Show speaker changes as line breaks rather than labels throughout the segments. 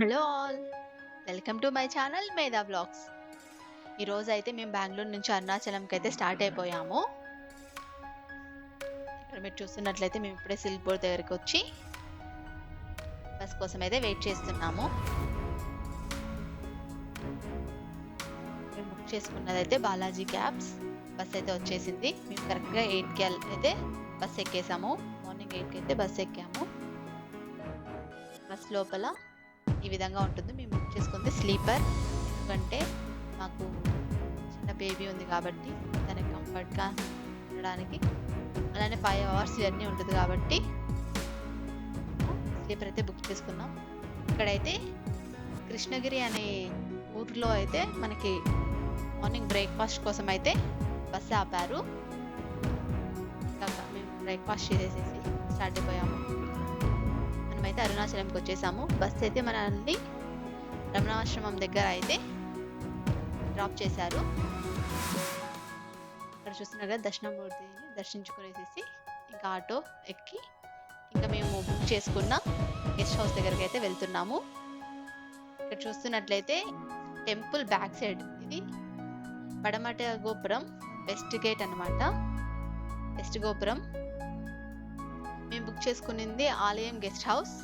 Hello all. Welcome to my channel Medha blogs. ఈరోజు అయితే మేము బెంగళూరు నుంచి అరుణాచలంకి అయితే స్టార్ట్ అయిపోయాము. ఇక్కడ మీరు చూస్తున్నట్లయితే మేము ఇప్పుడే సిల్పూర్ దగ్గరికి వచ్చి బస్ కోసం అయితే వెయిట్ చేస్తున్నాము. మేము బుక్ చేసుకున్నది అయితే బాలాజీ క్యాబ్స్. బస్ అయితే వచ్చేసింది. మేము కరెక్ట్గా ఎయిట్కి అయితే బస్ ఎక్కేసాము. మార్నింగ్ ఎయిట్కి అయితే బస్ ఎక్కాము. బస్ లోపల ఈ విధంగా ఉంటుంది. మేము బుక్ చేసుకుంది స్లీపర్. ఎందుకంటే మాకు చిన్న బేబీ ఉంది కాబట్టి తనకి కంఫర్ట్గా ఉండడానికి అలానే ఫైవ్ అవర్స్ జర్నీ ఉంటుంది కాబట్టి స్లీపర్ అయితే బుక్ చేసుకున్నాం. ఇక్కడైతే కృష్ణగిరి అనే ఊర్లో అయితే మనకి మార్నింగ్ బ్రేక్ఫాస్ట్ కోసం అయితే బస్సు ఆపారు. ఇంకా మేము బ్రేక్ఫాస్ట్ చేసేసి స్టార్ట్ అయిపోయాము. మనమైతే అరుణాచలంకి వచ్చేసాము. బస్ అయితే మనల్ని రమణాశ్రమం దగ్గర అయితే డ్రాప్ చేశారు. ఇక్కడ చూస్తున్నారు కదా దర్శనమూర్తిని దర్శించుకునేసేసి ఇంకా ఆటో ఎక్కి ఇంకా మేము బుక్ చేసుకున్న గెస్ట్ హౌస్ దగ్గరికి అయితే వెళ్తున్నాము. ఇక్కడ చూస్తున్నట్లయితే టెంపుల్ బ్యాక్ సైడ్ ఇది పడమట గోపురం వెస్ట్ గేట్ అన్నమాట. వెస్ట్ గోపురం. మేము బుక్ చేసుకునింది ఆలయం గెస్ట్ హౌస్.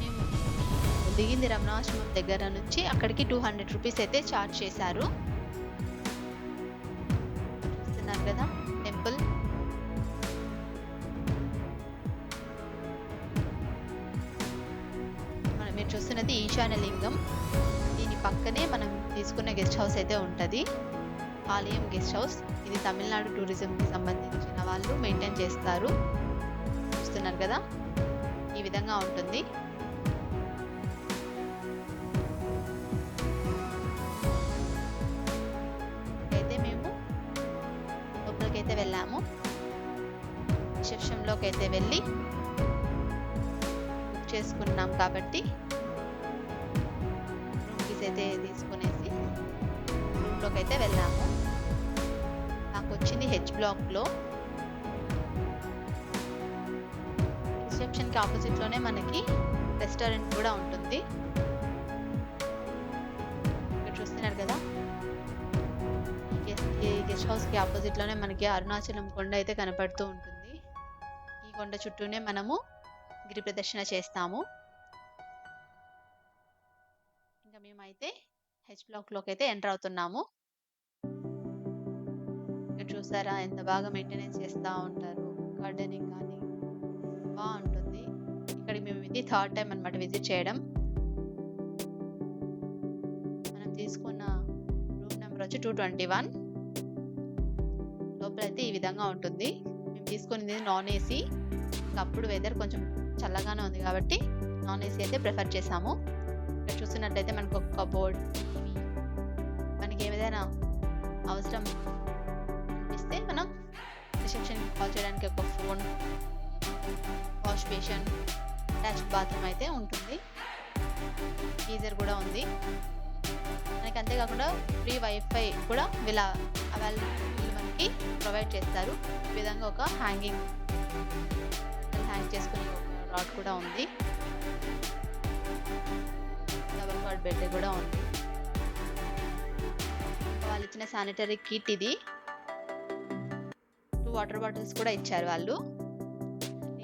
మేము దిగింది రమణాశ్రమం దగ్గర నుంచి అక్కడికి టూ హండ్రెడ్ రూపీస్ అయితే ఛార్జ్ చేశారు. చూస్తున్నారు కదా టెంపుల్. మనం మీరు చూస్తున్నది ఈశాన్యలింగం దీని పక్కనే మనం తీసుకున్న గెస్ట్ హౌస్ అయితే ఉంటుంది. ఆలయం గెస్ట్ హౌస్. ఇది తమిళనాడు టూరిజంకి సంబంధించిన వాళ్ళు మెయింటైన్ చేస్తారు. చూస్తున్నారు కదా? ఈ విధంగా ఉంటుంది. అయితే మేము లోపలికైతే అయితే వెళ్ళాము. రిసెప్షన్లోకి అయితే వెళ్ళి బుక్ చేసుకున్నాం కాబట్టి రూమ్కి అయితే తీసుకునేసి రూమ్లోకి అయితే వెళ్ళాము. నాకు వచ్చింది హెచ్ బ్లాక్లో. రిసెప్షన్కి ఆపోజిట్లోనే మనకి రెస్టారెంట్ కూడా ఉంటుంది. ఇక్కడ చూస్తున్నారు కదా? ఈ గెస్ట్ హౌస్కి ఆపోజిట్లోనే మనకి అరుణాచలం కొండ అయితే కనపడుతూ ఉంటుంది. ఈ కొండ చుట్టూనే మనము గిరి ప్రదర్శన చేస్తాము. ఇంకా మేమైతే హెచ్ బ్లాక్లోకి అయితే ఎంటర్ అవుతున్నాము. ఇక్కడ చూసారా ఎంత బాగా మెయింటెనెన్స్ చేస్తూ ఉంటారు. గార్డెనింగ్ కానీ బాగుంటుంది. ఇది థర్డ్ టైం అనమాట విజిట్ చేయడం. మనం తీసుకున్న రూమ్ నెంబర్ వచ్చి టూ ట్వంటీ వన్ లోపల అయితే ఈ విధంగా ఉంటుంది. మేము తీసుకునేది నాన్ ఏసీ అప్పుడు వెదర్ కొంచెం చల్లగానే ఉంది కాబట్టి నాన్ ఏసీ అయితే ప్రిఫర్ చేసాము ఇక్కడ చూస్తున్నట్టయితే మనకు ఒక కబోర్డ్ మనకి ఏదైనా అవసరం అనిపిస్తే మనం రిసెప్షన్ కాల్ చేయడానికి ఒక phone wash basin attach bathroom అయితే ఉంటుంది. గీజర్ కూడా ఉంది. మనకి అంతేకాకుండా ఫ్రీ వైఫై కూడా ఇలా అవైలబుల్ మనకి ప్రొవైడ్ చేస్తారు. ఈ విధంగా ఒక హ్యాంగింగ్ హ్యాంగ్ చేసుకునే రాడ్ కూడా ఉంది. డబల్ కార్డ్ బెడ్ కూడా ఉంది. వాళ్ళు ఇచ్చిన శానిటరీ కిట్ ఇది. టూ వాటర్ బాటిల్స్ కూడా ఇచ్చారు వాళ్ళు.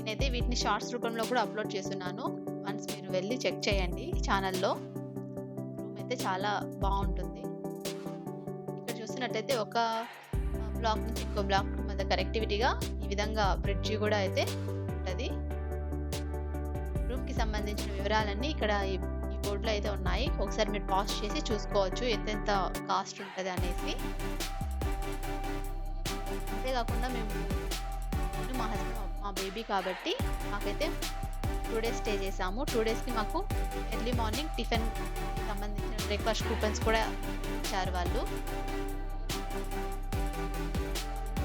నేనైతే వీటిని షార్ట్స్ రూపంలో కూడా అప్లోడ్ చేస్తున్నాను. వన్స్ మీరు వెళ్ళి చెక్ చేయండి ఛానల్లో. రూమ్ అయితే చాలా బాగుంటుంది. ఇక్కడ చూసినట్టయితే ఒక బ్లాక్ నుంచి ఇంకో బ్లాక్ మధ్య కనెక్టివిటీగా ఈ విధంగా బ్రిడ్జి కూడా అయితే ఉంటుంది. రూమ్కి సంబంధించిన వివరాలన్నీ ఇక్కడ ఈ బోర్డులో అయితే ఉన్నాయి. ఒకసారి మీరు పాస్ చేసి చూసుకోవచ్చు ఎంతెంత కాస్ట్ ఉంటుంది అనేసి. అంతేకాకుండా మేము మా హస్బెండ్ మా బేబీ కాబట్టి మాకైతే టూ డేస్ స్టే చేసాము. టూ డేస్కి మాకు ఎర్లీ మార్నింగ్ టిఫిన్ సంబంధించిన బ్రేక్ఫాస్ట్ కూపన్స్ కూడా ఇచ్చారు వాళ్ళు.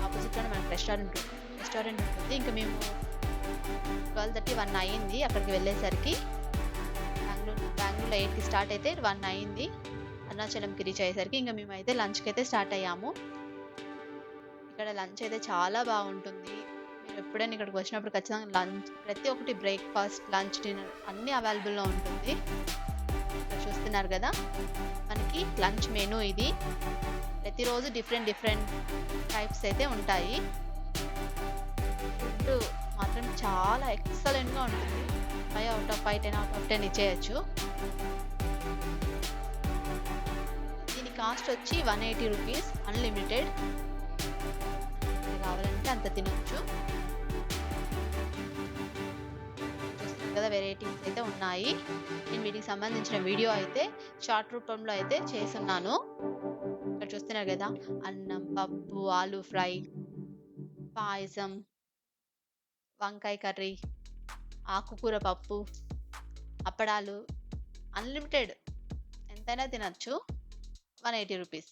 ఆపోజిట్లోనే మనకి రెస్టారెంట్ రెస్టారెంట్ ఉంటుంది. ఇంకా మేము ట్వెల్వ్ థర్టీ వన్ అయ్యింది అక్కడికి వెళ్ళేసరికి. బెంగళూరు బెంగళూరులో ఎయిట్కి స్టార్ట్ అయితే వన్ అయ్యింది. అరుణాచలంకి రీచ్ అయ్యేసరికి ఇంకా మేము అయితే లంచ్కి అయితే స్టార్ట్ అయ్యాము. ఇక్కడ లంచ్ అయితే చాలా బాగుంటుంది. మీరు ఎప్పుడైనా ఇక్కడికి వచ్చినప్పుడు ఖచ్చితంగా లంచ్ ప్రతి ఒక్కటి బ్రేక్‌ఫాస్ట్, లంచ్, డిన్నర్ అన్నీ అవైలబుల్‌లో ఉంటుంది. చూస్తున్నారు కదా మనకి లంచ్ మెనూ ఇది. ప్రతిరోజు డిఫరెంట్ డిఫరెంట్ టైప్స్ అయితే ఉంటాయి. ఫుడ్ మాత్రం చాలా ఎక్సలెంట్‌గా ఉంటుంది. Five out of five ten out of 10 ఇచ్చేయొచ్చు. దీని కాస్ట్ వచ్చి వన్ ఎయిటీ రూపీస్ అన్‌లిమిటెడ్. కావాలంటే అంత తినొచ్చు. వెరైటీస్ అయితే ఉన్నాయి. నేను వీటికి సంబంధించిన వీడియో అయితే షార్ట్ రూపంలో అయితే చేస్తున్నాను ఇక్కడ చూస్తున్నారు కదా అన్నం, పప్పు, ఆలు ఫ్రై, పాయసం, వంకాయ కర్రీ, ఆకుకూర పప్పు, అప్పడాలు అన్‌లిమిటెడ్ ఎంతైనా తినొచ్చు. రూ. 180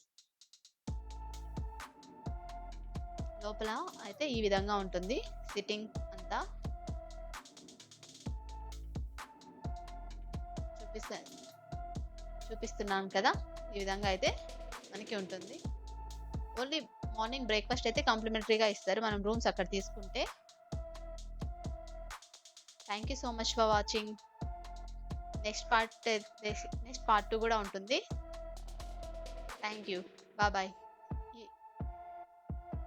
లోపల అయితే ఈ విధంగా ఉంటుంది. సిట్టింగ్ అంతా. చూపిస్తా చూపిస్తున్నాను కదా! ఈ విధంగా అయితే మనకి ఉంటుంది. ఓన్లీ మార్నింగ్ బ్రేక్‌ఫాస్ట్ అయితే కాంప్లిమెంటరీగా ఇస్తారు. మనం రూమ్స్ అక్కడ తీసుకుంటే. Thank you so much for watching. Next part next part two కూడా ఉంటుంది. Thank you. బాయ్.